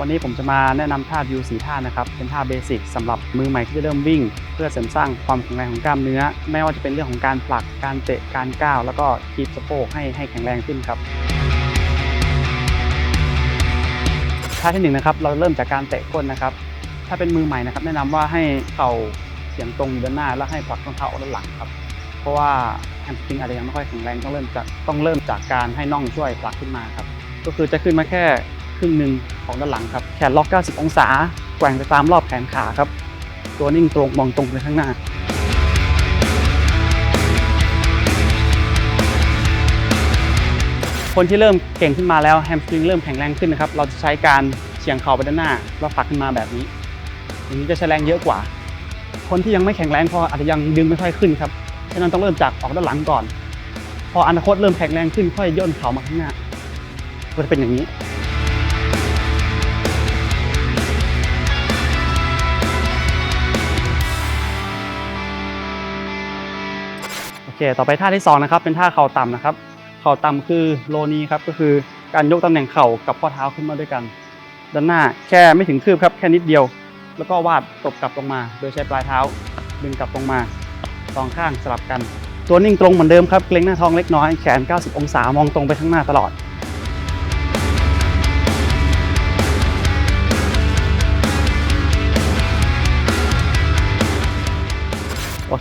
วันนี้ผมจะมาแนะนำท่าวิวสีท่านะครับ เป็นท่าเบสิกสำหรับมือใหม่ที่จะเริ่มวิ่ง เพื่อเสริมสร้างความแข็งแรงของกล้ามเนื้อ ไม่ว่าจะเป็นเรื่องของการผลัก การเตะ การก้าว แล้วก็คีบสะโพกให้ให้แข็งแรงขึ้นครับ ท่าที่หนึ่งนะครับ เราเริ่มจากการเตะก้นนะครับ ถ้าเป็นมือใหม่นะครับ แนะนำว่าให้เข่าเฉียงตรงอยู่ด้านหน้า แล้วให้ผลักต้นเท้าออกด้านหลังครับ เพราะว่าแฮมสตริงอาจจะยังไม่ค่อยแข็งแรงต้องเริ่มจากต้องเริ่มจากการให้น่องช่วยผลักขึ้นมาครับ ก็คือจะขึ้นมาแค่ รึ่งหนึ่งของด้านหลังครับแขนล็อก 90 องศา แกว่งไปตามรอบแขนขาครับ ตัวนิ่งตรงมองตรงไปข้างหน้า คนที่เริ่มเก่งขึ้นมาแล้วแฮมสตริงเริ่มแข็งแรงขึ้นนะครับ เราจะใช้การเฉียงเข่าไปด้านหน้าแล้วผลักขึ้นมาแบบนี้ อย่างนี้จะใช้แรงเยอะกว่า คนที่ยังไม่แข็งแรงพออาจจะยังดึงไม่ค่อยขึ้นครับฉะนั้นต้องเริ่มจากออกด้านหลังก่อน พออนาคตเริ่มแข็งแรงขึ้นค่อยย่นเข่ามาข้างหน้าก็จะเป็นอย่างนี้ เคต่อไปท่าที่สองนะครับเป็นท่าเข่าต่ำนะครับ เข่าต่ำคือโลนีครับก็คือการยกตำแหน่งเข่ากับข้อเท้าขึ้นมาด้วยกัน ด้านหน้าแค่ไม่ถึงคืบครับแค่นิดเดียว แล้วก็วาดตบกลับลงมา โดยใช้ปลายเท้าดึงกลับลงมาสองข้างสลับกัน ตัวนิ่งตรงเหมือนเดิมครับเกรงหน้าท้องเล็กน้อยแขน 90 องศามองตรงไปข้างหน้าตลอด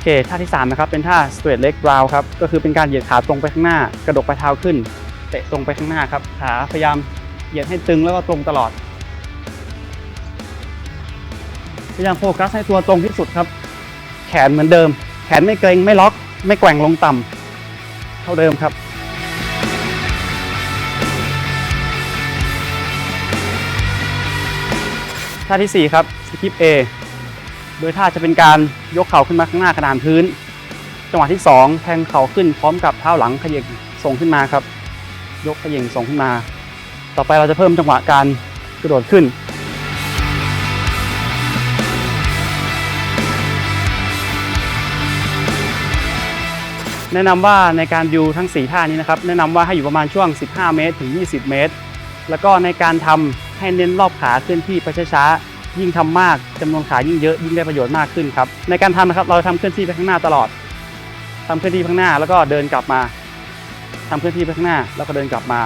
เคท่าที่ 3 นะครับ เป็นท่า straight leg round ครับ ก็คือเป็นการเหยียดขาตรงไปข้างหน้า กระดกปลายเท้าขึ้น เตะตรงไปข้างหน้าครับ ขาพยายามเหยียดให้ตึงแล้วก็ตรงตลอด พยายามโฟกัสให้ตัวตรงที่สุดครับ แขนเหมือนเดิม แขนไม่เกร็งไม่ล็อก ไม่แกว่งลงต่ำเท่าเดิมครับท่าที่ 4 ครับ skip A โดยท่าจะเป็นการยกเข่าขึ้นมาข้างหน้ากระดานพื้น จังหวะที่ 2 แทงเข่าขึ้นพร้อมกับเท้าหลังเขย่งส่งขึ้นมาครับ ยกเขย่งส่งขึ้นมา ต่อไปเราจะเพิ่มจังหวะการกระโดดขึ้นแนะนำว่าในการดิวทั้ง 4 ท่านี้นะครับ แนะนำว่าให้อยู่ประมาณช่วง 15 เมตร ถึง 20 เมตร แล้วก็ในการทำให้เน้นรอบขาเคลื่อนที่ไปช้า ยิ่งทำมากจำนวนขายยิ่งเยอะยิ่งได้ประโยชน์มากขึ้นครับในการทำนะครับเราทำเคลื่อนที่ไปข้างหน้าตลอดทำเคลื่อนที่ข้างหน้าแล้วก็เดินกลับมาทำเคลื่อนที่ไปข้างหน้าแล้วก็เดินกลับมา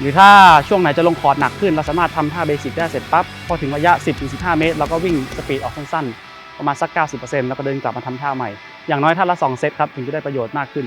หรือถ้าช่วงไหนจะลงคอร์ดหนักขึ้น เราสามารถทำท่าเบสิกได้เสร็จปั๊บพอถึงระยะ 10-15 เมตรเราก็วิ่งสปีดออกสั้นๆประมาณสัก 90%แล้วก็เดินกลับมาทำท่าใหม่อย่างน้อยท่าละ2เซตครับถึงจะได้ประโยชน์มากขึ้น